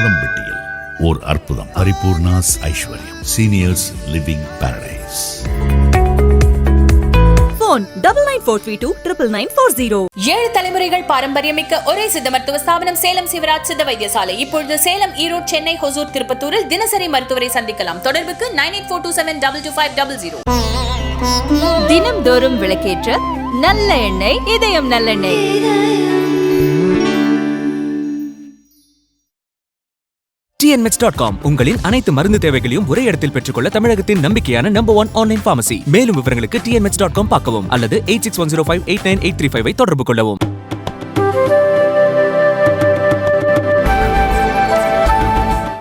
தாதம்பட்டியில் ஓர் அற்புதம். Paripoornas Aishwaryam. Seniors living paradise phone double nine four three two triple nine four zero. ஏழு தலைமுறைகள் பாரம்பரியமிக்க ஒரே சித்த மருத்துவ ஸ்தாபனம் சேலம் சிவராஜ் சித்த வைத்தியசாலை. இப்பொழுது சேலம் ஈரோடு சென்னை ஹொசூர் திருப்பத்தூரில் தினசரி மருத்துவரை சந்திக்கலாம். தொடர்புக்கு nine eight four two seven double two five double zero. தினம்தோறும் விளக்கேற்ற நல்ல எண்ணெய் இதயம் நல்லெண்ணெய். tnmeds.com உங்களின் அனைத்து மருந்து தேவைகளையும் ஒரே இடத்தில் பெற்றுக்கொள்ள தமிழகத்தின் நம்பிக்கையான நம்பர் ஒன் ஆன்லைன் பார்மசி மேலும் விவரங்களுக்கு tnmeds.com பார்க்கவும் அல்லது eight six one zero five eight nine eight three five தொடர்பு கொள்ளவும்.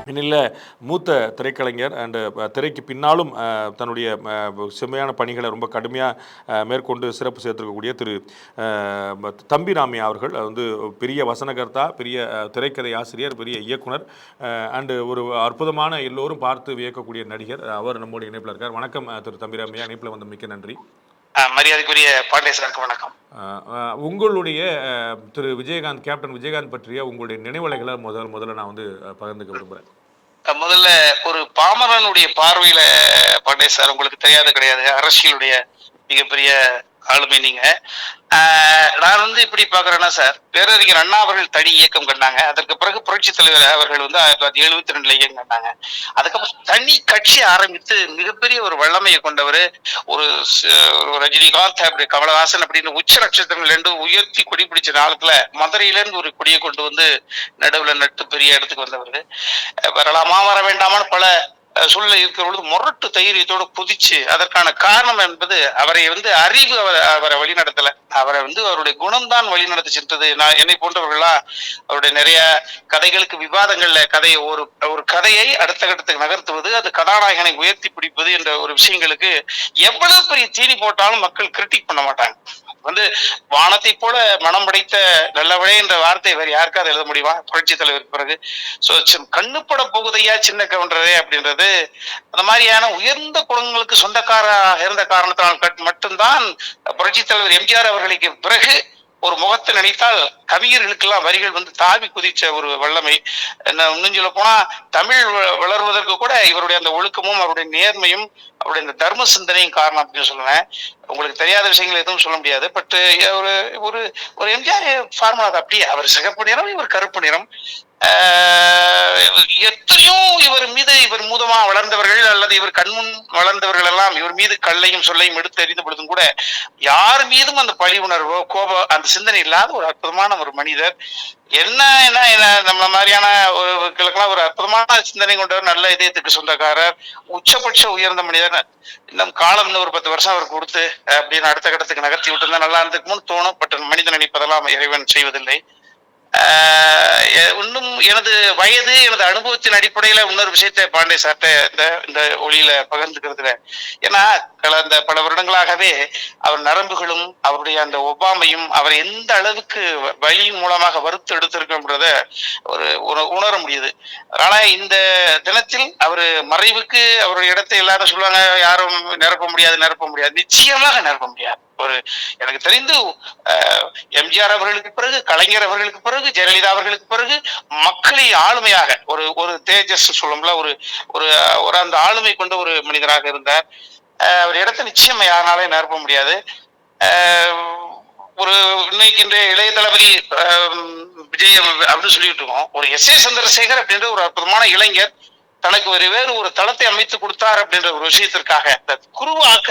பின்னில்ல மூத்த திரைக்கலைஞர் அண்டு திரைக்கு பின்னாலும் தன்னுடைய செம்மையான பணிகளை ரொம்ப கடுமையாக மேற்கொண்டு சிறப்பு சேர்த்திருக்கக்கூடிய திரு தம்பி ராமி அவர்கள். வந்து பெரிய வசனகர்த்தா பெரிய திரைக்கதை ஆசிரியர் பெரிய இயக்குனர் அண்டு ஒரு அற்புதமான எல்லோரும் பார்த்து வியக்கக்கூடிய நடிகர். அவர் நம்முடைய இணைப்பில் இருக்கார். வணக்கம் திரு தம்பிராமையா இணைப்பில் வந்து மிக்க நன்றி. மரியாதைக்குரிய பாண்டே சாருக்கு வணக்கம் உங்களுடைய திரு விஜயகாந்த் கேப்டன் விஜயகாந்த் பற்றிய உங்களுடைய நினைவலைகளை முதல் முதல்ல நான் வந்து பகிர்ந்துக்க விரும்புகிறேன் முதல்ல ஒரு பாமரனுடைய பார்வையில பாண்டே சார் உங்களுக்கு தெரியாது கிடையாது. அரசியலுடைய மிகப்பெரிய ஆளுமை நீங்க. நான் வந்து இப்படி பாக்குறேன்னா சார் பேரறிஞர் அண்ணா அவர்கள் தனி இயக்கம் கண்டாங்க. அதற்கு பிறகு புரட்சி தலைவர் அவர்கள் வந்து ஆயிரத்தி தொள்ளாயிரத்தி எழுபத்தி ரெண்டுல இயக்கம் கண்டாங்க. அதுக்கப்புறம் தனி கட்சி ஆரம்பித்து மிகப்பெரிய ஒரு வல்லமையை கொண்டவர் ஒரு ரஜினிகாந்த் அப்படி கமலஹாசன் அப்படின்னு உச்ச நட்சத்திரங்கள் ரெண்டு உயர்த்தி கொடி பிடிச்ச நாளத்துல மதுரையிலேருந்து ஒரு கொடியை கொண்டு வந்து நடுவுல நட்டு பெரிய இடத்துக்கு வந்தவர். வரலாமா வர வேண்டாமான்னு பல சூழ்நிலை இருக்கிற பொழுது முரட்டு தைரியத்தோட குதிச்சு அதற்கான காரணம் என்பது அவரை வந்து அறிவு அவரை அவரை வழிநடத்தல அவரை வந்து அவருடைய குணம்தான் வழி நடத்தி சென்றது. நான் என்னை போன்றவர்களா அவருடைய நிறைய கதைகளுக்கு விவாதங்கள்ல கதையை ஒரு ஒரு கதையை அடுத்த கட்டத்துக்கு நகர்த்துவது அது கதாநாயகனை உயர்த்தி பிடிப்பது என்ற ஒரு விஷயங்களுக்கு எவ்வளவு பெரிய தீனி போட்டாலும் மக்கள் கிரிட்டிக் பண்ண மாட்டாங்க. வந்து வானத்தை போல மனம் படைத்த நல்லவனே என்ற வார்த்தை வேற யாருக்காவது எழுத முடியுமா? புரட்சி தலைவருக்கு பிறகு. சோ கண்ணுப்பட போகுதையா சின்ன கவுண்டரே அப்படின்றது அந்த மாதிரியான உயர்ந்த குணங்களுக்கு சொந்தக்காரராக இருந்த காரணத்தினால் கட்- மட்டும்தான் புரட்சி தலைவர் எம்ஜிஆர் அவர்களுக்கு பிறகு ஒரு முகத்தை நினைத்தால் கவிஞர்களுக்கெல்லாம் வரிகள் வந்து தாவி குதிச்ச ஒரு வல்லமை. என்ன இன்னும் சொல்ல போனா தமிழ் வ- வளர்வதற்கு கூட இவருடைய அந்த ஒழுக்கமும் அவருடைய நேர்மையும் அவருடைய இந்த தர்ம சிந்தனையும் காரணம் அப்படின்னு சொல்லுவேன். உங்களுக்கு தெரியாத விஷயங்கள் எதுவும் சொல்ல முடியாது. பட் ஒரு ஒரு ஒரு எம்ஜிஆர் ஃபார்முலா அப்படியே அவர் சிகப்பு நிறம் இவர் கருப்பு நிறம். ஆஹ் எத்தனையோ இவர் மீது இவர் மூதமா வளர்ந்தவர்கள் அல்லது இவர் கண்முன் வளர்ந்தவர்கள் எல்லாம் இவர் மீது கல்லையும் சொல்லையும் எடுத்து எறிந்த பொழுதும் கூட யார் மீதும் அந்த பழி உணர்வோ கோபம் அந்த சிந்தனை இல்லாத ஒரு அற்புதமான ஒரு மனிதர். என்ன என்ன என்ன நம்மள மாதிரியான ஒருக்கெல்லாம் ஒரு அற்புதமான சிந்தனை கொண்டவர் நல்ல இதயத்துக்கு சொந்தக்காரர் உச்சபட்ச உயர்ந்த மனிதர். இன்னும் காலம்னு ஒரு பத்து வருஷம் அவர் கொடுத்து அப்படின்னு அடுத்த கட்டத்துக்கு நகர்த்தி விட்டு நல்லா இருந்துக்கும்னு தோணும். பட் மனிதன் நினைப்பதெல்லாம் இறைவன் செய்வதில்லை. இன்னும் எனது வயது எனது அனுபவத்தின் அடிப்படையில இன்னொரு விஷயத்தை பாண்டே சார்ட்ட இந்த இந்த ஒளியில பகிர்ந்துக்கிறதுல. ஏன்னா கடந்த பல வருடங்களாகவே அவர் நரம்புகளும் அவருடைய அந்த ஒவ்வாமையும் அவர் எந்த அளவுக்கு வ- வலியின் மூலமாக வறுத்து எடுத்திருக்கன்றத ஒரு உண- உணர முடியுது. ஆனா இந்த தினத்தில் அவர் மறைவுக்கு அவருடைய இடத்தை எல்லாரும் சொல்லுவாங்க யாரும் நிரப்ப முடியாது நிரப்ப முடியாது. நிச்சயமாக நிரப்ப முடியாது. ஒரு எனக்கு தெரிந்து எம்ஜிஆர் அவர்களுக்கு பிறகு கலைஞர் அவர்களுக்கு பிறகு ஜெயலலிதா அவர்களுக்கு பிறகு மக்களை ஆளுமையாக ஒரு ஒரு தேஜஸ் சொல்லும்ல ஒரு ஒரு ஒரு அந்த ஆளுமை கொண்ட ஒரு மனிதராக இருந்தார். அவர் இடத்தை நிச்சயம் யாருனாலே நிரப்ப முடியாது. ஒரு இன்னைக்கு இன்றைய இளைய தளபதி விஜய் அப்படின்னு சொல்லிட்டு இருக்கோம். ஒரு எஸ் ஏ சந்திரசேகர் அப்படின்ற ஒரு அற்புதமான இளைஞர் தனக்கு ஒரு வேறு ஒரு தளத்தை அமைத்து கொடுத்தார் அப்படின்ற ஒரு விஷயத்திற்காக இந்த குருவாக்க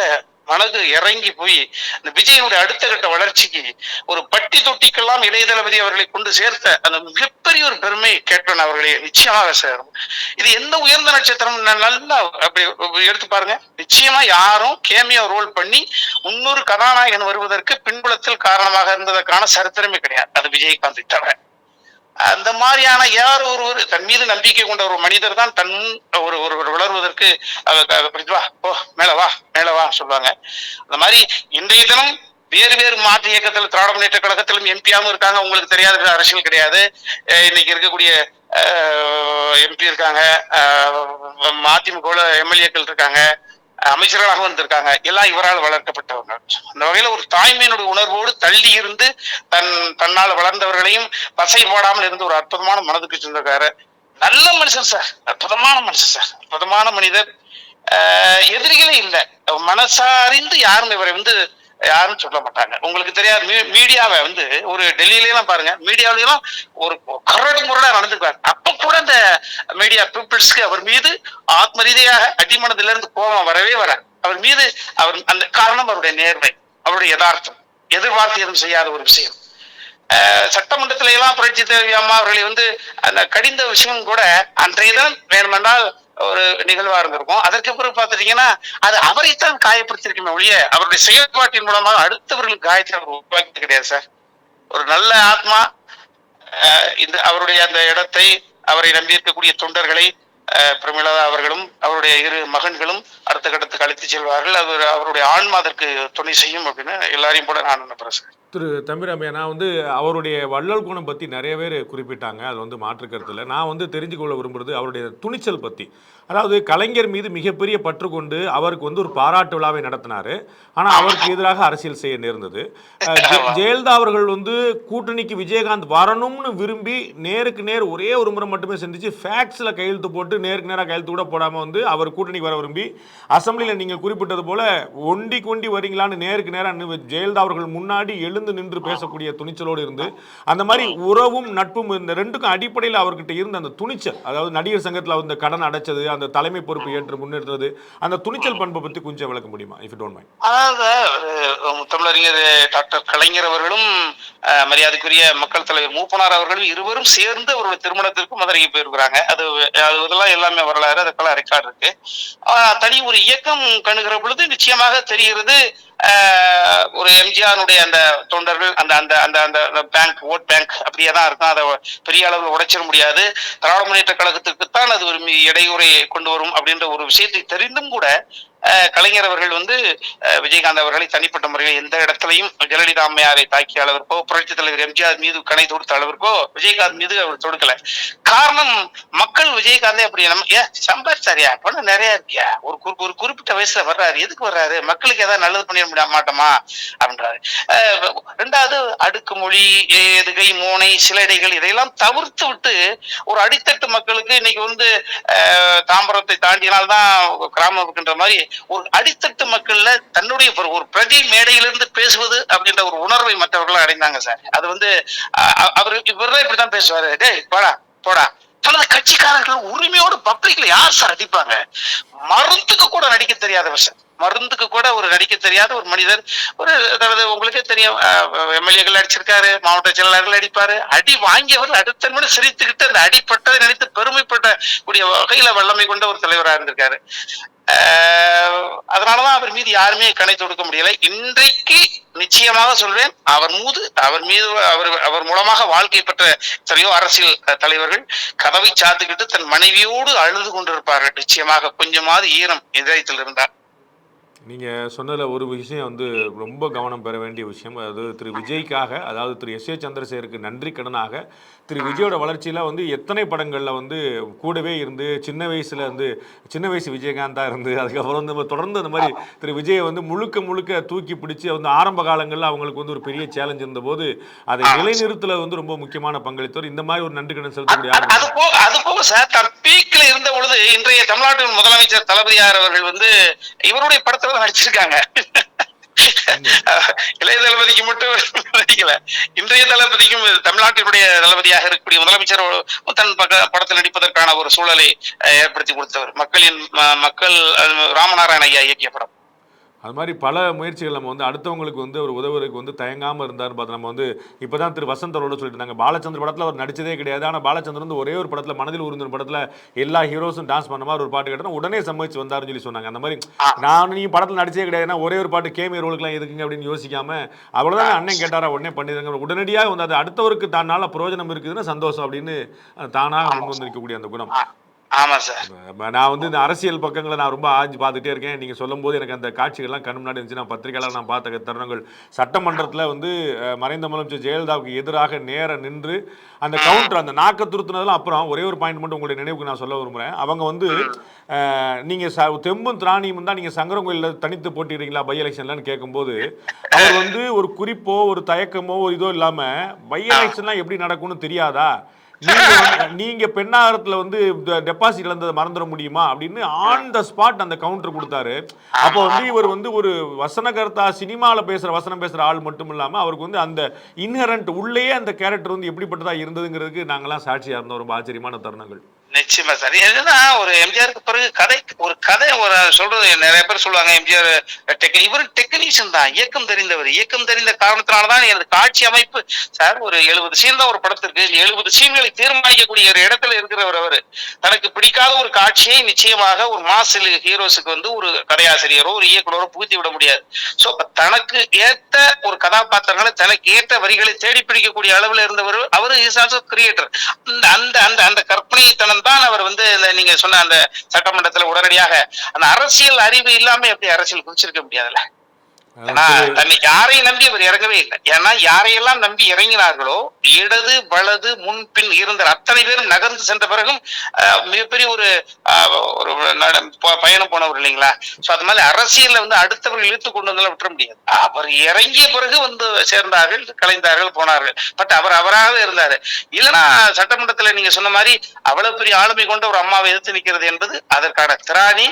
மனது இறங்கி போய் இந்த விஜயனுடைய அடுத்த கட்ட வளர்ச்சிக்கு ஒரு பட்டி தொட்டிக்கெல்லாம் இளைய தளபதி அவர்களை கொண்டு சேர்த்த அந்த மிகப்பெரிய ஒரு பெருமை கேட்பேன் அவர்களே நிச்சயமாக சேரும் இது எந்த உயர்ந்த நட்சத்திரம் நல்லா அப்படி எடுத்து பாருங்க. நிச்சயமா யாரும் கேமியோ ரோல் பண்ணி முன்னூறு கதாநாயகன் வருவதற்கு பின்புலத்தில் காரணமாக இருந்ததற்கான சரித்திரமே கிடையாது. அது விஜயகாந்தை தவிர. அந்த மாதிரியான யார் ஒருவர் தன் மீது நம்பிக்கை கொண்ட ஒரு மனிதர் தான் தன் ஒரு ஒரு வளர்வதற்கு அவ- ஓ பிடிச்சு வா போ மேல வா மேல வா சொல்லுவாங்க அந்த மாதிரி இன்றைய தினம் வேறு வேறு மாற்று இயக்கத்தில் திராவிட முன்னேற்ற கழகத்திலும் எம்பியாவும் இருக்காங்க உங்களுக்கு தெரியாத அரசியல் கிடையாது இன்னைக்கு இருக்கக்கூடிய எம்பி இருக்காங்க மதிமுக எம்எல்ஏக்கள் இருக்காங்க அமைச்சர்களாக வந்திருக்காங்க. எல்லாம் இவரால் வளர்க்கப்பட்டவங்க. அந்த வகையில ஒரு தாய்மையினுடைய உணர்வோடு தள்ளி இருந்து தன் தன்னால் வளர்ந்தவர்களையும் பசை போடாமல் இருந்த ஒரு அற்புதமான மனதுக்கு சென்றிருக்காரு. நல்ல மனுஷன் சார். அற்புதமான மனுஷன் சார். அற்புதமான மனிதர். ஆஹ் எதிரிகளே இல்லை. மனசாரிந்து யாரும் இவரை வந்து யாரும் சொல்ல மாட்டாங்க. உங்களுக்கு தெரியாது மீ- மீடியாவை வந்து ஒரு டெல்லியிலாம் பாருங்க மீடியாவிலாம் ஒரு கரடு முரடா நடந்துக்குவாங்க அப்ப கூட அந்த மீடியா பீப்புள்ஸ்க்கு அவர் மீது ஆத்ம ரீதியாக அடிமனதில இருந்து கோபம் வரவே வர அவர் மீது அவர் அந்த காரணம் அவருடைய நேர்மை அவருடைய யதார்த்தம். எதிர்பார்த்து எதுவும் செய்யாத ஒரு விஷயம். சட்டமன்றத்தில எல்லாம் புரட்சி தேவி அம்மா அவர்களை வந்து அந்த கடிந்த விஷயம் கூட அன்றையதான் வேணுமென்றால் ஒரு நிகழ்வா இருந்திருக்கும். அதற்கு பிறகு பார்த்துட்டீங்கன்னா அது அவரைத்தான் காயப்படுத்திருக்குமே ஒழிய அவருடைய செயல்பாட்டின் மூலமாக அடுத்தவர்களுக்கு காயத்தை அவர் உருவாக்கி கிடையாது சார். ஒரு நல்ல ஆத்மா இந்த அவருடைய அந்த இடத்தை அவரை நம்பியிருக்கக்கூடிய தொண்டர்களை அஹ் பிரமிளா அவர்களும் அவருடைய இரு மகன்களும் அடுத்த கட்டத்துக்கு அழைத்து செல்வார்கள். அவர் அவருடைய ஆன்மா அதற்கு துணை செய்யும் அப்படின்னு எல்லாரையும் கூட நான் நினைப்பேன் சார். திரு தம்பிராமையா நான் வந்து அவருடைய வள்ளல் குணம் பற்றி நிறைய பேர் குறிப்பிட்டாங்க. அது வந்து மாற்று நான் வந்து தெரிஞ்சுக்கொள்ள விரும்புகிறது அவருடைய துணிச்சல் பற்றி அதாவது கலைஞர் மீது மிகப்பெரிய பற்று கொண்டு அவருக்கு வந்து ஒரு பாராட்டு விழாவை நடத்தினார். ஆனால் அவருக்கு எதிராக அரசியல் செய்ய நேர்ந்தது. ஜெயலலிதா அவர்கள் வந்து கூட்டணிக்கு விஜயகாந்த் வரணும்னு விரும்பி நேருக்கு நேர் ஒரே ஒரு முறை மட்டுமே சந்திச்சு ஃபேக்ஸில் கையெழுத்து போட்டு நேருக்கு நேராக கையெழுத்து கூட போடாமல் வந்து அவர் கூட்டணிக்கு வர விரும்பி அசம்பிளியில் நீங்கள் குறிப்பிட்டது போல ஒண்டி கொண்டி வரீங்களான்னு நேருக்கு நேராக ஜெயலலிதா அவர்கள் முன்னாடி எழுந்து நின்று பேசக்கூடிய துணிச்சலோடு இருந்து அந்த மாதிரி உறவும் நட்பும் இந்த ரெண்டுக்கும் அடிப்படையில் அவர்கிட்ட இருந்த அந்த துணிச்சல் அதாவது நடிகர் சங்கத்தில் அந்த கடன் அடைச்சது அந்த தலைமை பொறுப்பு ஏற்று முன்னெடுத்தது அந்த துணிச்சல் பண்பை பற்றி கொஞ்சம் விளக்க முடியுமா இஃப் டோன்ட் மைண்ட் அதாவது தமிழறிஞர் முத்தமிழறிஞர் டாக்டர் கலைஞர் அவர்களும் மரியாதைக்குரிய மக்கள் தலைவர் மூப்பனார் அவர்களும் இருவரும் சேர்ந்து அவருடைய திருமணத்திற்கு மதுரைக்கு போயிருக்கிறாங்க. அது அது இதெல்லாம் எல்லாமே வரலாறு அதுக்கெல்லாம் ரெக்கார்டு இருக்கு. ஆஹ், தனி ஒரு இயக்கம் கணுகிற பொழுது நிச்சயமாக தெரிகிறது ஆஹ், ஒரு எம்ஜிஆருடைய அந்த தொண்டர்கள் அந்த அந்த அந்த அந்த பேங்க் ஓட் பேங்க் அப்படியே தான் இருக்கும். அதை பெரிய அளவில் உடைச்சிட முடியாது. திராவிட முன்னேற்ற கழகத்துக்குத்தான் அது ஒரு இடையுறை இடையூறை கொண்டு வரும் அப்படின்ற ஒரு விஷயத்தை தெரிந்தும் கூட கலைஞர் அவர்கள் வந்து விஜயகாந்த் அவர்களை தனிப்பட்ட முறையில் எந்த இடத்துலையும் ஜெயலலிதா அம்மையாரை தாக்கிய அளவிற்கோ புரட்சி தலைவர் எம்ஜிஆர் மீது கணை தொடுத்த அளவிற்கோ விஜயகாந்த் மீது அவர் தொடுக்கல. காரணம் மக்கள் விஜயகாந்தே அப்படி நம்ம ஏன் சம்பாதிச்சாரியா? பணம் நிறைய இருக்கியா? ஒரு குறி- ஒரு குறிப்பிட்ட வயசுல வர்றாரு. எதுக்கு வர்றாரு? மக்களுக்கு ஏதாவது நல்லது பண்ணிட முடிய மாட்டோமா? அப்படின்றாரு. அஹ், ரெண்டாவது அடுக்குமொழி எதுகை மூனை சிலடைகள் இதையெல்லாம் தவிர்த்து விட்டு ஒரு அடித்தட்டு மக்களுக்கு இன்னைக்கு வந்து தாம்பரத்தை தாண்டினால்தான் கிராமம் இருக்கின்ற மாதிரி ஒரு அடித்தட்டு மக்கள்ல தன்னுடைய ஒரு- பிரதி மேடையிலிருந்து பேசுவது அப்படின்ற ஒரு உணர்வை மற்றவர்கள் அடைந்தாங்க சார். அது வந்து அஹ், அவர் இவர்தான் இப்படித்தான் பேசுவாரு. டேய் போடா போடா. தனது கட்சிக்காரர்கள் உரிமையோடு பப்ளிக்ல யார் சார் அடிப்பாங்க? மருந்துக்கு கூட நடிக்க தெரியாதவர் சார். மருந்துக்கு கூட ஒரு நடிக்க தெரியாத ஒரு மனிதர் ஒரு அதாவது உங்களுக்கே தெரியும் எம்எல்ஏக்கள் அடிச்சிருக்காரு மாவட்ட செயலாளர்கள் அடிப்பாரு அடி வாங்கியவர் அடுத்த நிமிடம் சிரித்துக்கிட்டு அந்த அடிப்பட்டதை நினைத்து பெருமைப்பட்ட கூடிய வகையில வல்லமை கொண்ட ஒரு தலைவரா இருந்திருக்காரு. ஆஹ் அதனாலதான் அவர் மீது யாருமே கணை தொடுக்க முடியல. இன்றைக்கு நிச்சயமாக சொல்வேன் அவர் மீது அவர் மீது அவர் அவர் மூலமாக வாழ்க்கை பெற்ற எத்தனையோ அரசியல் தலைவர்கள் கதவை சாத்துக்கிட்டு தன் மனைவியோடு அழுது கொண்டிருப்பார்கள். நிச்சயமாக கொஞ்சமாவது ஈரம் இதயத்தில் இருந்தார் நீங்கள் சொன்னதில் ஒரு விஷயம் வந்து ரொம்ப கவனம் பெற வேண்டிய விஷயம். அது திரு விஜய்க்காக அதாவது திரு எஸ் ஏ சந்திரசேகருக்கு நன்றி கடனாக திரு விஜயோட வளர்ச்சியில் வந்து எத்தனை படங்களில் வந்து கூடவே இருந்து சின்ன வயசில் வந்து சின்ன வயசு விஜயகாந்தா இருந்து அதுக்கப்புறம் வந்து நம்ம தொடர்ந்து அந்த மாதிரி திரு விஜயை வந்து முழுக்க முழுக்க தூக்கி பிடிச்சி வந்து ஆரம்ப காலங்களில் அவங்களுக்கு வந்து ஒரு பெரிய சேலஞ்ச் இருந்தபோது அதை நிலைநிறுத்தல வந்து ரொம்ப முக்கியமான பங்களித்தவர். இந்த மாதிரி ஒரு நன்றி கடன் செலுத்தக்கூடிய அது- போக அது போக சார் தன் பீக்ல இருந்த பொழுது இன்றைய தமிழ்நாட்டின் முதலமைச்சர் தளபதியார் அவர்கள் வந்து இவருடைய படத்துல நடிச்சிருக்காங்க. இளைய தளபதிக்கு மட்டும் நடிக்கல இன்றைய தளபதிக்கும் தமிழ்நாட்டினுடைய தளபதியாக இருக்கக்கூடிய முதலமைச்சர் தன் பக்க படத்தில் நடிப்பதற்கான ஒரு சூழலை ஏற்படுத்தி கொடுத்தவர். மக்களின் மக்கள் ராமநாராயண ஐயா இயக்கிய படம். அது மாதிரி பல முயற்சிகள் நம்ம வந்து அடுத்தவங்களுக்கு வந்து ஒரு உதவுறதுக்கு வந்து தயங்காமல் இருந்தார் பார்த்து நம்ம வந்து இப்போ தான் திரு வசந்த் அவரோட சொல்லிட்டு இருந்தாங்க பாலச்சந்திர படத்தில் அவர் நடிச்சதே கிடையாது. ஆனால் பாலச்சந்திரன் வந்து ஒரே ஒரு படத்தில் மனதில் உருந்த படத்தில் எல்லா ஹீரோஸும் டான்ஸ் பண்ண மாதிரி ஒரு பாட்டு கேட்டோன்னா உடனே சம்மதிச்சு வந்தாருன்னு சொல்லி சொன்னாங்க. அந்த மாதிரி நான் நீ படத்தில் நடிச்சே கிடையாதுன்னா ஒரே ஒரு பாட்டு கேமிய ரோலுக்குலாம் எதுக்குங்க அப்படின்னு யோசிக்காம அவ்வளோதான் அண்ணன் கேட்டாரா உடனே பண்ணிடுங்க உடனடியாக வந்து அது அடுத்தவருக்கு தன்னால பிரயோஜனம் இருக்குதுன்னா சந்தோஷம் அப்படின்னு தானாக முன் வந்து நிற்கக்கூடிய அந்த குணம். ஆமா சார். நான் வந்து இந்த அரசியல் பக்கங்களை நான் ரொம்ப ஆஞ்சு பார்த்துட்டே இருக்கேன். நீங்கள் சொல்லும்போது எனக்கு அந்த காட்சிகள்லாம் கண் முன்னாடி இருந்துச்சு. நான் பத்திரிகையாளர் நான் பார்த்த தருணங்கள். சட்டமன்றத்தில் வந்து மறைந்த முதலமைச்சர் ஜெயலலிதாவுக்கு எதிராக நேர நின்று அந்த கவுண்டர் அந்த நாக்க துருத்துனதெல்லாம் அப்புறம் ஒரே ஒரு பாயிண்ட் மட்டும் உங்களுடைய நினைவுக்கு நான் சொல்ல விரும்புகிறேன் அவங்க வந்து நீங்கள் நீங்க ச தெம்பும் திராணியும் தான் நீங்க சங்கரன் கோயிலில் தனித்து போட்டிடுறீங்களா பை எலெக்ஷன்லன்னு கேட்கும்போது அவர் வந்து ஒரு குறிப்போ ஒரு தயக்கமோ ஒரு இதோ இல்லாம பை எலெக்ஷன்லாம் எப்படி நடக்கும்னு தெரியாதா? நீங்க வந்து- பெண்ணாகரத்துல வந்து டெபாசிட் இழந்ததை மறந்துட முடியுமா அப்படின்னு ஆன் த ஸ்பாட் அந்த கவுண்டர் கொடுத்தாரு. அப்போ வந்து இவர் வந்து ஒரு வசனகர்த்தா சினிமாவில் பேசுற வசனம் பேசுற ஆள் மட்டும் இல்லாம அவருக்கு வந்து அந்த இன்ஹரண்ட் உள்ளேயே அந்த கேரக்டர் வந்து எப்படிப்பட்டதா இருந்ததுங்கிறதுக்கு நாங்கெல்லாம் சாட்சியா இருந்தோம். ரொம்ப ஆச்சரியமான தருணங்கள். நிச்சயமா சார். என்னன்னா ஒரு எம்ஜிஆருக்கு பிறகு கதை ஒரு கதை ஒரு சொல்றது நிறைய பேர் சொல்லுவாங்க எம்ஜிஆர் டெக் இவர் டெக்னீஷியன் தான் இயக்கம் தெரிந்தவர். இயக்கம் தெரிந்த காரணத்தினாலதான் எனது காட்சி அமைப்பு. சார் ஒரு எழுபது சீன் தான் ஒரு படத்திற்கு. எழுபது சீன்களை தீர்மானிக்கக்கூடிய ஒரு இடத்துல இருக்கிறவர் அவர். தனக்கு பிடிக்காத ஒரு காட்சியை நிச்சயமாக ஒரு மாசில் ஹீரோஸுக்கு வந்து ஒரு கதையாசிரியரோ ஒரு இயக்குனரோ புகுத்தி விட முடியாது. சோ அப்ப தனக்கு ஏத்த ஒரு கதாபாத்திரங்களை தனக்கு ஏற்ற வரிகளை தேடி பிடிக்கக்கூடிய அளவுல இருந்தவர் அவர் இஸ் ஆல்சோ கிரியேட்டர் அந்த அந்த அந்த அந்த தான் அவர் வந்து இந்த நீங்க சொன்ன அந்த சட்டமன்றத்துல உடனடியாக அந்த அரசியல் அறிவு இல்லாம எப்படி அரசியல் குறிச்சிருக்க முடியாதுல்ல? ஏன்னா தன்னை யாரையும் நம்பி அவர் இறங்கவே இல்லை. ஏன்னா யாரையெல்லாம் நம்பி இறங்கினார்களோ இடது வலது முன்பின் இருந்த அத்தனை பேரும் நகர்ந்து சென்ற பிறகும் மிகப்பெரிய ஒரு ஒரு பயணம் போனவர் இல்லைங்களா? சோ அது மாதிரி அரசியல்ல வந்து அடுத்தவர்கள் இழுத்து கொண்டு வந்தாலும் விட்டுற முடியாது. அவர் இறங்கிய பிறகு வந்து சேர்ந்தார்கள் கலைந்தார்கள் போனார்கள். பட் அவர் அவராகவே இருந்தாரு. இல்லைன்னா சட்டமன்றத்துல நீங்க சொன்ன மாதிரி அவ்வளவு பெரிய ஆளுமை கொண்ட ஒரு அம்மாவை எதிர்த்து நிக்கிறது என்பது அதற்கான திராணி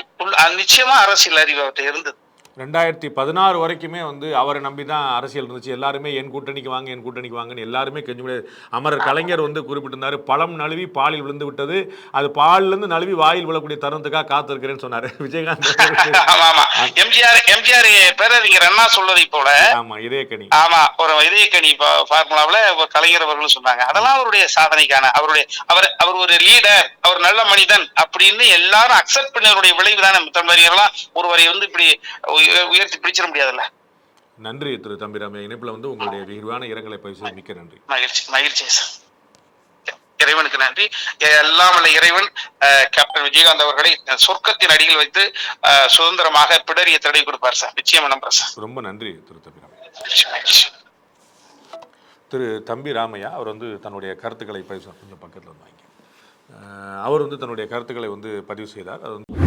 நிச்சயமா அரசியல் அறிவு அவர்கிட்ட இருந்தது. ரெண்டாயிரத்தி பதினாறு வரைக்குமே வந்து அவரை நம்பி தான் அரசியல் இருந்துச்சு. எல்லாருமே என் கூட்டணிக்கு வாங்க என் கூட்டணிக்கு வாங்கன்னு எல்லாருமே கெஞ்சி முடியாது அமரர் கலைஞர் வந்து குறிப்பிட்டிருந்தாரு. பழம் நழுவி பாலில் விழுந்து விட்டது. அது பால்ல இருந்து நழுவி வாயில் விழக்கூடிய தருணத்துக்காக காத்திருக்கிறேன்னு சொன்னாரு. விஜயகாந்த் ஆமா ஆமா எம்ஜிஆர் எம்ஜிஆர் பேரறிஞர் அண்ணா சொல்வதை போல ஆமா இதே கணி ஆமா ஒரு இதயக்கணி ஃபார்முலாவுல கலைஞர் அவர்களும் சொன்னாங்க. அதெல்லாம் அவருடைய சாதனைக்கான அவருடைய அவர் அவர் ஒரு லீடர் அவர் நல்ல மனிதன் அப்படின்னு எல்லாரும் அக்செப்ட் பண்ணவருடைய விளைவு தானே தமிழறிஞர்லாம் ஒருவரை வந்து இப்படி உயர்த்தி பிடிச்சிட முடியாதுல்ல? நன்றி திரு தம்பிராமையா இணைப்புல வந்து உங்களுடைய விரிவான இரங்கலை பரிசு மிக்க நன்றி. மகிழ்ச்சி மகிழ்ச்சி இறைவனுக்கு நன்றி. எல்லாம் வல்ல இறைவன் கேப்டன் விஜயகாந்த் அவர்களை சொர்க்கத்தின் அடியில் வைத்து சுதந்திரமாக பிடரிய தடை கொடுப்பார் சார். நிச்சயம் நம்புறேன் சார். ரொம்ப நன்றி திரு தம்பிராமையா திரு தம்பி ராமையா அவர் வந்து தன்னுடைய கருத்துக்களை பதிவு செய்ய- கொஞ்சம் பக்கத்தில் வந்து வாங்கி. அவர் வந்து தன்னுடைய கருத்துக்களை வந்து பதிவு செய்தார். அது வந்து